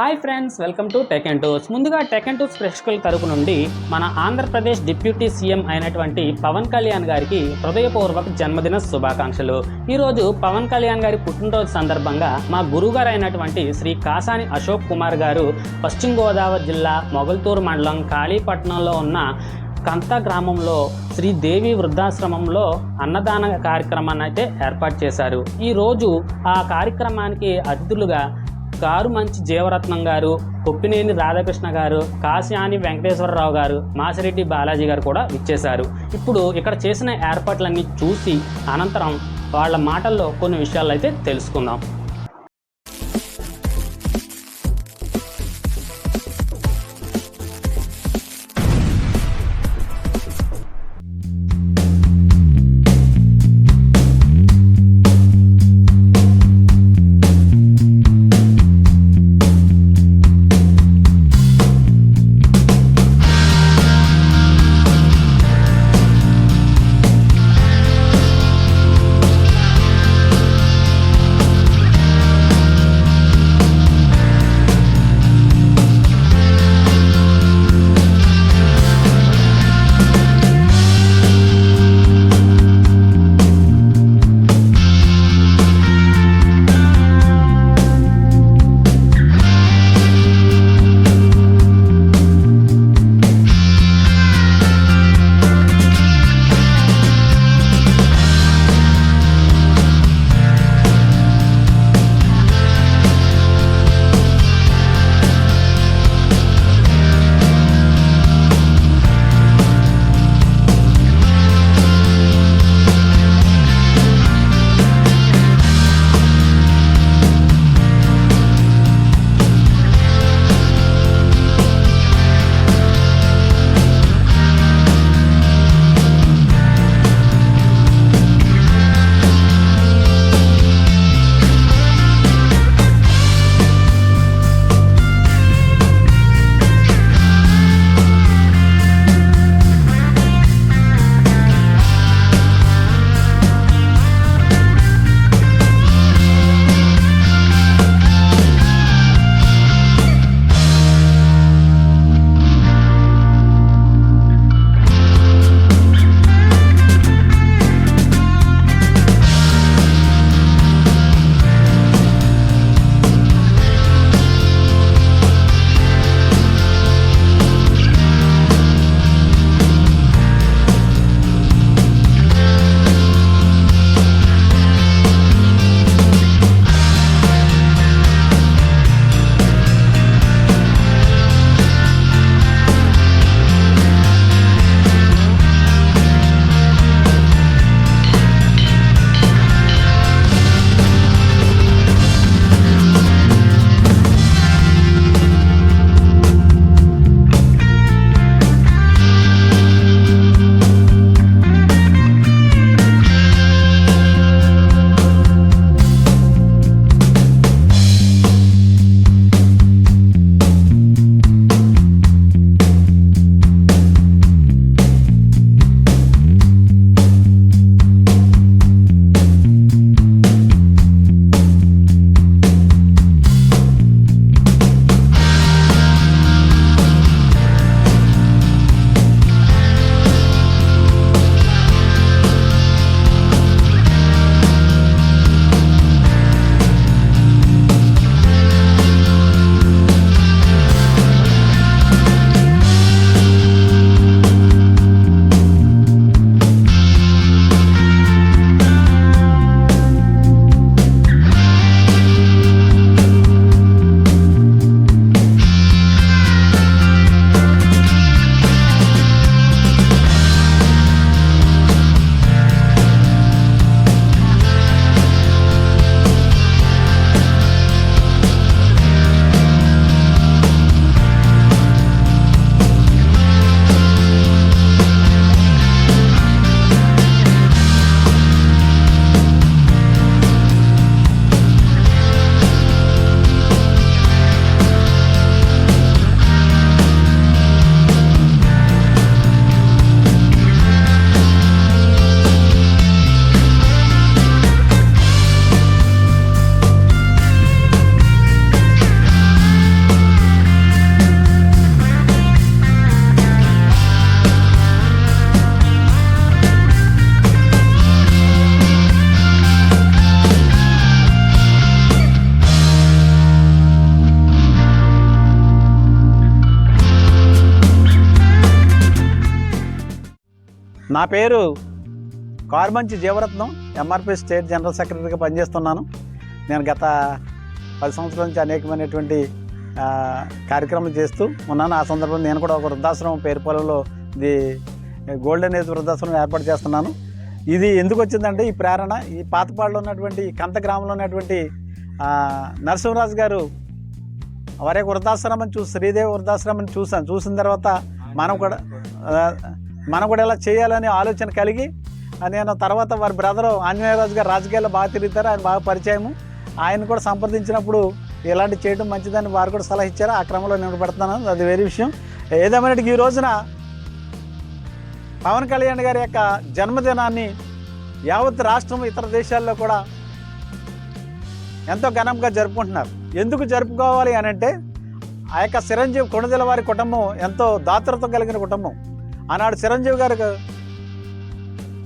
Hi friends welcome to tech and twos ముందుగా tech and twos ప్రేక్షకుల తరపు నుండి మన ఆంధ్రప్రదేశ్ డిప్యూటీ సీఎం అయినటువంటి పవన్ కళ్యాణ్ గారికి హృదయపూర్వక జన్మదిన శుభాకాంక్షలు. ఈరోజు పవన్ కళ్యాణ్ గారి పుట్టినరోజు సందర్భంగా మా గురుగారు అయినటువంటి శ్రీ కాసాని అశోక్ కుమార్ గారు పశ్చిమ గోదావరి జిల్లా మొగల్తూరు మండలం కాళీపట్నంలో ఉన్న కంత గ్రామంలో శ్రీదేవి వృద్ధాశ్రమంలో అన్నదాన కార్యక్రమాన్ని అయితే ఏర్పాటు చేశారు. ఈరోజు ఆ కార్యక్రమానికి అతిథులుగా కారు మంచి జీవరత్నం గారు కొప్పినేని రాధాకృష్ణ గారు కాశ్యాని వెంకటేశ్వరరావు గారు మాసిరెడ్డి బాలాజీ గారు కూడా ఇచ్చేశారు ఇప్పుడు ఇక్కడ చేసిన ఏర్పాట్లన్నీ చూసి అనంతరం వాళ్ళ మాటల్లో కొన్ని విషయాలు అయితే తెలుసుకుందాం. నా పేరు Karmanchi Jeevaratnam MRP state general సెక్రటరీగా పనిచేస్తున్నాను. నేను గత పది సంవత్సరాల నుంచి అనేకమైనటువంటి కార్యక్రమాలు చేస్తూ ఉన్నాను. ఆ సందర్భంలో నేను కూడా ఒక వృద్ధాశ్రమం పేరుపాలెంలో ఇది గోల్డెన్ ఏజ్ వృద్ధాశ్రమం ఏర్పాటు చేస్తున్నాను. ఇది ఎందుకు వచ్చిందంటే ఈ ప్రేరణ ఈ పాతపాడులో ఉన్నటువంటి కంత గ్రామంలో ఉన్నటువంటి నరసింహరాజు గారు వారి యొక్క వృద్ధాశ్రమం చూసి శ్రీదేవి వృద్ధాశ్రమం చూసాను చూసిన తర్వాత మనం కూడా మనం కూడా ఇలా చేయాలనే ఆలోచన కలిగి నేను తర్వాత వారి బ్రదరు ఆంజనేయరాజు గారు రాజకీయాల్లో బాగా తిరుగుతారు ఆయన బాగా పరిచయము ఆయన కూడా సంప్రదించినప్పుడు ఇలాంటి చేయడం మంచిదని వారు కూడా సలహా ఇచ్చారు ఆ క్రమంలో నేను పెడుతున్నాను అది వేరే విషయం. ఏదేమైనా ఈ రోజున పవన్ కళ్యాణ్ గారి యొక్క జన్మదినాన్ని యావత్ రాష్ట్రం ఇతర దేశాల్లో కూడా ఎంతో ఘనంగా జరుపుకుంటున్నారు. ఎందుకు జరుపుకోవాలి అని అంటే ఆ యొక్క చిరంజీవి కొణిదెల వారి కుటుంబం ఎంతో దాతృత్వం కలిగిన కుటుంబం. ఆనాడు చిరంజీవి గారు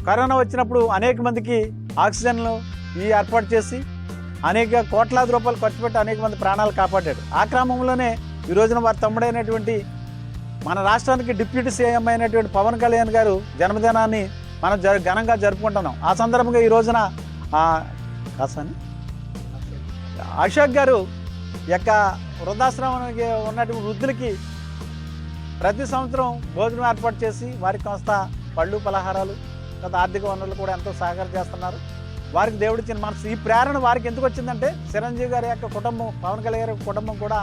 కరోనా వచ్చినప్పుడు అనేక మందికి ఆక్సిజన్లు ఈ ఏర్పాటు చేసి అనేక కోట్లాది రూపాయలు ఖర్చు పెట్టి అనేక మంది ప్రాణాలు కాపాడాడు. ఆ క్రమంలోనే ఈ రోజున వారి తమ్ముడైనటువంటి మన రాష్ట్రానికి డిప్యూటీ సీఎం అయినటువంటి పవన్ కళ్యాణ్ గారు జన్మదినాన్ని మనం జ ఘనంగా జరుపుకుంటున్నాం. ఆ సందర్భంగా ఈ రోజున కాసాని అశోక్ గారు యొక్క వృద్ధాశ్రమానికి ఉన్నటువంటి వృద్ధులకి ప్రతి సంవత్సరం భోజనం ఏర్పాటు చేసి వారికి కొంత పళ్ళు పలహారాలు కొంత ఆర్థిక వనరులు కూడా ఎంతో సహకారం చేస్తున్నారు. వారికి దేవుడు ఇచ్చిన మనసు. ఈ ప్రేరణ వారికి ఎందుకు వచ్చిందంటే చిరంజీవి గారి యొక్క కుటుంబం పవన్ కళ్యాణ్ గారి కుటుంబం కూడా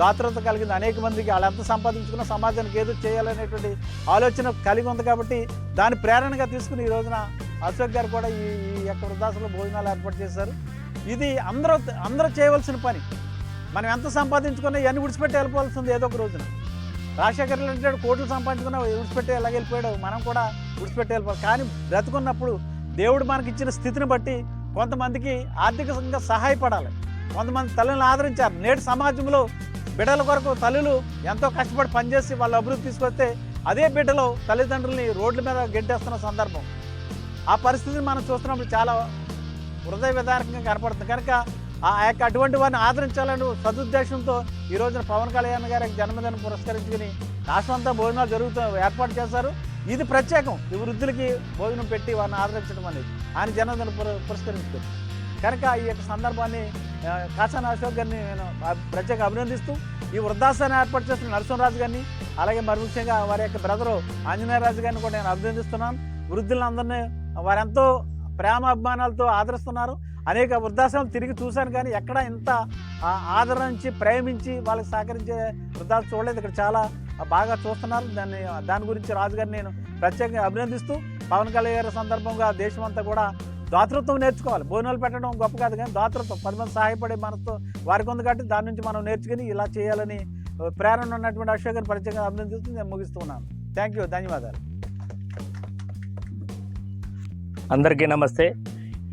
దాతృత కలిగింది. అనేక మందికి వాళ్ళు ఎంత సంపాదించుకున్న సమాజానికి ఏదో చేయాలనేటువంటి ఆలోచన కలిగి ఉంది కాబట్టి దాని ప్రేరణగా తీసుకుని ఈ రోజున అశోక్ గారు కూడా ఈ ఈ యొక్క వృద్ధాశ్రమ భోజనాలు ఏర్పాటు చేశారు. ఇది అందరూ అందరూ చేయవలసిన పని. మనం ఎంత సంపాదించుకున్నా ఇవన్నీ విడిచిపెట్టి వెళ్ళిపోవాల్సింది ఏదో ఒక రోజున. రాజశేఖర్ రెడ్డి కోట్లు సంపాదించుకున్న విడిచిపెట్టి ఎలా వెళ్ళిపోయాడు? మనం కూడా విడిచిపెట్టి వెళ్ళిపోవాలి. కానీ బ్రతుకున్నప్పుడు దేవుడు మనకి ఇచ్చిన స్థితిని బట్టి కొంతమందికి ఆర్థికంగా సహాయపడాలి. కొంతమంది తల్లిని ఆదరించారు నేటి సమాజంలో బిడ్డల కొరకు తల్లులు ఎంతో కష్టపడి పనిచేసి వాళ్ళ అభివృద్ధి తీసుకొస్తే అదే బిడ్డలు తల్లిదండ్రుల్ని రోడ్ల మీద గెంటేస్తున్న సందర్భం. ఆ పరిస్థితిని మనం చూస్తున్నప్పుడు చాలా హృదయ విధానకంగా కనపడుతుంది. కనుక ఆ యొక్క అటువంటి వారిని ఆదరించాలని సదుద్దేశంతో ఈ రోజున పవన్ కళ్యాణ్ గారికి జన్మదినం పురస్కరించుకుని రాష్ట్రమంతా భోజనాలు జరుగుతూ ఏర్పాటు చేశారు. ఇది ప్రత్యేకం. ఈ వృద్ధులకి భోజనం పెట్టి వారిని ఆదరించడం అనేది. ఆయన జన్మదిన పుర పురస్కరించుకుని కనుక ఈ యొక్క సందర్భాన్ని ఆ, కాసాని అశోక్ గారిని నేను ప్రత్యేక అభినందిస్తూ ఈ వృద్ధాశ్రమాన్ని ఏర్పాటు చేస్తున్న నరసింహరాజు గారిని అలాగే మరి ముఖ్యంగా వారి యొక్క బ్రదరు ఆంజనేయరాజు గారిని కూడా నేను అభినందిస్తున్నాను. వృద్ధులందరినీ వారెంతో ప్రేమ అభిమానాలతో ఆదరిస్తున్నారు. అనేక వృద్ధాశ్రమం తిరిగి చూశాను కానీ ఎక్కడ ఇంత ఆదరించి ప్రేమించి వాళ్ళకి సహకరించే వృద్ధాలు చూడలేదు. ఇక్కడ చాలా బాగా చూస్తున్నారు. దాన్ని దాని గురించి రాజుగారిని నేను ప్రత్యేకంగా అభినందిస్తూ పవన్ కళ్యాణ్ గారి సందర్భంగా దేశమంతా కూడా దాతృత్వం నేర్చుకోవాలి. భోజనాలు పెట్టడం గొప్ప కాదు కానీ దాతృత్వం. పది మంది సహాయపడే మనతో వారికి ఉంది కాబట్టి దాని నుంచి మనం నేర్చుకుని ఇలా చేయాలని ప్రేరణ ఉన్నటువంటి అశోక్ గారిని ప్రత్యేకంగా అభినందిస్తూ నేను ముగిస్తున్నాను. Thank you. ధన్యవాదాలు. అందరికీ నమస్తే.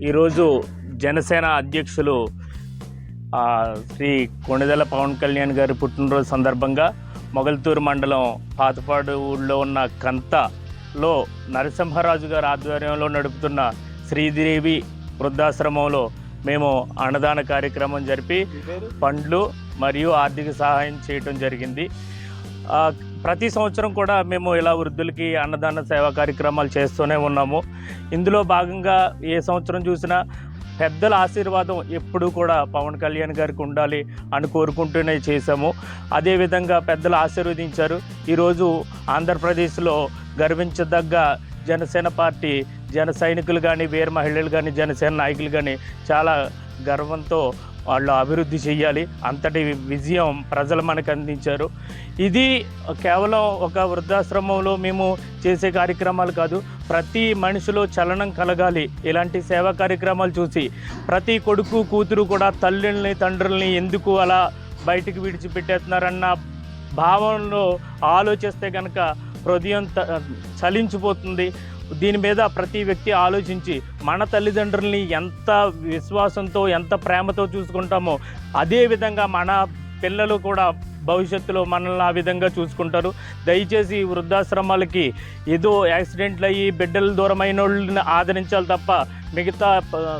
ఈరోజు జనసేన అధ్యక్షులు శ్రీ కొణిదెల పవన్ కళ్యాణ్ గారి పుట్టినరోజు సందర్భంగా మొగల్తూరు మండలం పాతపాడు ఊళ్ళో ఉన్న కంతలో నరసింహరాజు గారి ఆధ్వర్యంలో నడుపుతున్న శ్రీదేవి వృద్ధాశ్రమంలో మేము అన్నదాన కార్యక్రమం జరిపి పండ్లు మరియు ఆర్థిక సహాయం చేయటం జరిగింది. ప్రతి సంవత్సరం కూడా మేము ఇలా వృద్ధులకి అన్నదాన సేవా కార్యక్రమాలు చేస్తూనే ఉన్నాము. ఇందులో భాగంగా ఏ సంవత్సరం చూసినా పెద్దల ఆశీర్వాదం ఎప్పుడూ కూడా పవన్ కళ్యాణ్ గారికి ఉండాలి అని కోరుకుంటూనే చేశాము. అదేవిధంగా పెద్దలు ఆశీర్వదించారు. ఈరోజు ఆంధ్రప్రదేశ్లో గర్వించదగ్గ జనసేన పార్టీ జన సైనికులు కానీ వీర మహిళలు కానీ జనసేన నాయకులు కానీ చాలా గర్వంతో వాళ్ళు అభివృద్ధి చేయాలి అంతటి విజయం ప్రజలు మనకు అందించారు. ఇది కేవలం ఒక వృద్ధాశ్రమంలో మేము చేసే కార్యక్రమాలు కాదు. ప్రతి మనిషిలో చలనం కలగాలి. ఇలాంటి సేవా కార్యక్రమాలు చూసి ప్రతి కొడుకు కూతురు కూడా తల్లుల్ని తండ్రుల్ని ఎందుకు అలా బయటికి విడిచిపెట్టేస్తున్నారన్న భావంలో ఆలోచిస్తే కనుక హృదయం త- చలించిపోతుంది. దీని మీద ప్రతి వ్యక్తి ఆలోచించి మన తల్లిదండ్రుల్ని ఎంత విశ్వాసంతో ఎంత ప్రేమతో చూసుకుంటామో అదే విధంగా మన పిల్లలు కూడా భవిష్యత్తులో మనల్ని ఆ విధంగా చూసుకుంటారు. దయచేసి వృద్ధాశ్రమాలకి ఏదో యాక్సిడెంట్లు అయ్యి బిడ్డలు దూరమైన వాళ్ళని ఆదరించాలి తప్ప మిగతా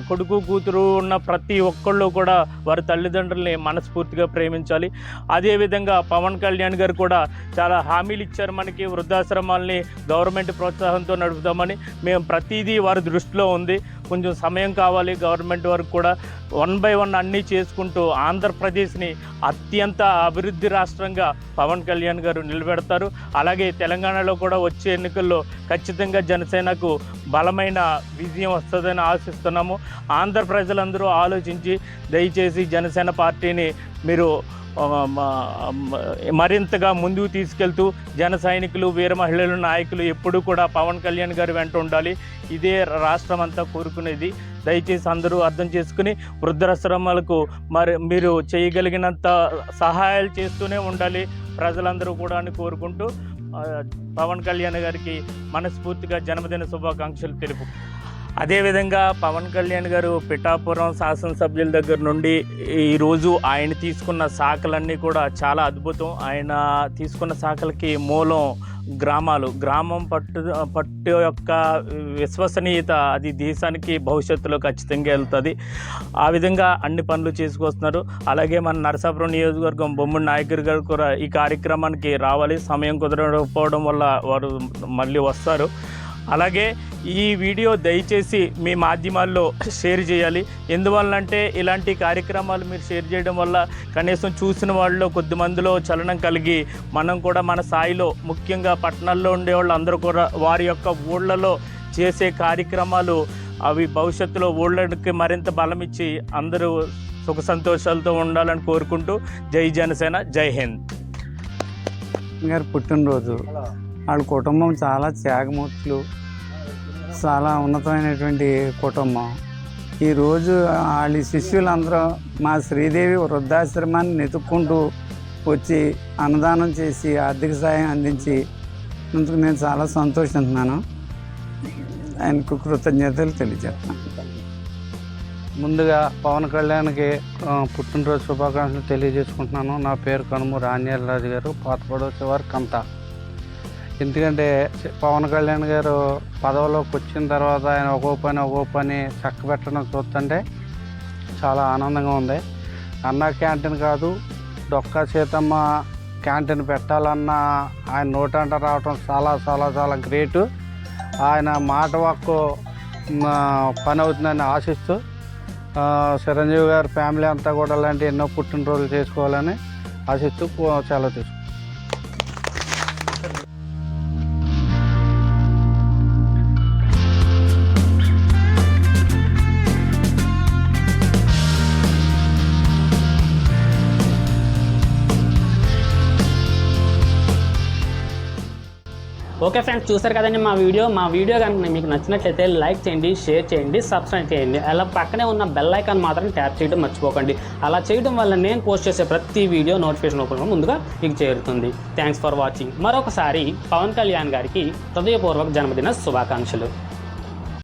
కొడుకు కూతురు ఉన్న ప్రతి ఒక్కళ్ళు కూడా వారి తల్లిదండ్రుల్ని మనస్ఫూర్తిగా ప్రేమించాలి. అదేవిధంగా పవన్ కళ్యాణ్ గారు కూడా చాలా హామీలు ఇచ్చారు మనకి వృద్ధాశ్రమాల్ని గవర్నమెంట్ ప్రోత్సాహంతో నడుపుతామని మేము ప్రతిదీ వారి దృష్టిలో ఉంది. కొంచెం సమయం కావాలి గవర్నమెంట్ వరకు కూడా. వన్ బై వన్ అన్నీ చేసుకుంటూ ఆంధ్రప్రదేశ్ని అత్యంత అభివృద్ధి రాష్ట్రంగా పవన్ కళ్యాణ్ గారు నిలబెడతారు. అలాగే తెలంగాణలో కూడా వచ్చే ఎన్నికల్లో ఖచ్చితంగా జనసేనకు బలమైన విజయం వస్తుందని ఆశిస్తున్నాము. ఆంధ్ర ప్రజలందరూ ఆలోచించి దయచేసి జనసేన పార్టీని మీరు మరింతగా ముందుకు తీసుకెళ్తూ జన సైనికులు వీర మహిళలు నాయకులు ఎప్పుడూ కూడా పవన్ కళ్యాణ్ గారి వెంట ఉండాలి. ఇదే రాష్ట్రం అంతా కోరుకునేది. దయచేసి అందరూ అర్థం చేసుకుని వృద్ధాశ్రమాలకు మరి మీరు చేయగలిగినంత సహాయాలు చేస్తూనే ఉండాలి. ప్రజలందరూ కూడా అని కోరుకుంటూ పవన్ కళ్యాణ్ గారికి మనస్ఫూర్తిగా జన్మదిన శుభాకాంక్షలు తెలుపు. అదేవిధంగా పవన్ కళ్యాణ్ గారు పిఠాపురం శాసనసభ్యుల దగ్గర నుండి ఈరోజు ఆయన తీసుకున్న శాఖలన్నీ కూడా చాలా అద్భుతం. ఆయన తీసుకున్న శాఖలకి మూలం గ్రామాలు. గ్రామం పట్టు పట్టు యొక్క విశ్వసనీయత అది దేశానికి భవిష్యత్తులో ఖచ్చితంగా వెళ్తుంది. ఆ విధంగా అన్ని పనులు చేసుకొస్తున్నారు. అలాగే మన నరసాపురం నియోజకవర్గం బొమ్మడి నాయకుడు గారు కూడా ఈ కార్యక్రమానికి రావాలి. సమయం కుదరకపోవడం వల్ల వారు మళ్ళీ వస్తారు. అలాగే ఈ వీడియో దయచేసి మీ మాధ్యమాల్లో షేర్ చేయాలి. ఎందువల్లంటే ఇలాంటి కార్యక్రమాలు మీరు షేర్ చేయడం వల్ల కనీసం చూసిన వాళ్ళు కొద్ది మందిలో చలనం కలిగి మనం కూడా మన స్థాయిలో ముఖ్యంగా పట్టణాల్లో ఉండే వాళ్ళు అందరూ కూడా వారి యొక్క ఊళ్ళలో చేసే కార్యక్రమాలు అవి భవిష్యత్తులో ఊళ్ళకి మరింత బలం ఇచ్చి అందరూ సుఖ సంతోషాలతో ఉండాలని కోరుకుంటూ జై జనసేన జై హింద్. గారు పుట్టినరోజు. వాళ్ళ కుటుంబం చాలా త్యాగమూర్తులు చాలా ఉన్నతమైనటువంటి కుటుంబం. ఈరోజు వాళ్ళ శిష్యులందరూ మా శ్రీదేవి వృద్ధాశ్రమాన్ని వెతుక్కుంటూ వచ్చి అన్నదానం చేసి ఆర్థిక సాయం అందించి అందుకు నేను చాలా సంతోషిస్తున్నాను. ఆయనకు కృతజ్ఞతలు తెలియజేస్తున్నాను. ముందుగా పవన్ కళ్యాణ్కి పుట్టినరోజు శుభాకాంక్షలు తెలియజేసుకుంటున్నాను. నా పేరు కనుమూరు రాజు గారు పాతపడవ చివరి కంత. ఎందుకంటే పవన్ కళ్యాణ్ గారు పదవిలోకి వచ్చిన తర్వాత ఆయన ఒక్కో పని ఒక్కో పని చక్కబెట్టడం చూస్తుంటే చాలా ఆనందంగా ఉంది. అన్న క్యాంటీన్ కాదు డొక్కా సీతమ్మ క్యాంటీన్ పెట్టాలన్న ఆయన నోటంట రావటం చాలా చాలా చాలా గ్రేటు. ఆయన మాట వాక్కు పని అవుతుందని ఆశిస్తూ చిరంజీవి గారి ఫ్యామిలీ అంతా కూడా అలాంటి ఎన్నో పుట్టినరోజులు చేసుకోవాలని ఆశిస్తూ చాలా సెలవు ఓకే ఫ్రెండ్స్ చూసారు కదండి మా వీడియో? మా వీడియో కనుక మీకు నచ్చినట్లయితే లైక్ చేయండి షేర్ చేయండి సబ్స్క్రైబ్ చేయండి. అలా పక్కనే ఉన్న బెల్ ఐకాన్ మాత్రం ట్యాప్ చేయడం మర్చిపోకండి. అలా చేయడం వల్ల నేను పోస్ట్ చేసే ప్రతి వీడియో నోటిఫికేషన్ ఓపెన్ ముందుగా మీకు చేరుతుంది. థ్యాంక్స్ ఫర్ వాచింగ్ మరొకసారి పవన్ కళ్యాణ్ గారికి హృదయపూర్వక జన్మదిన శుభాకాంక్షలు.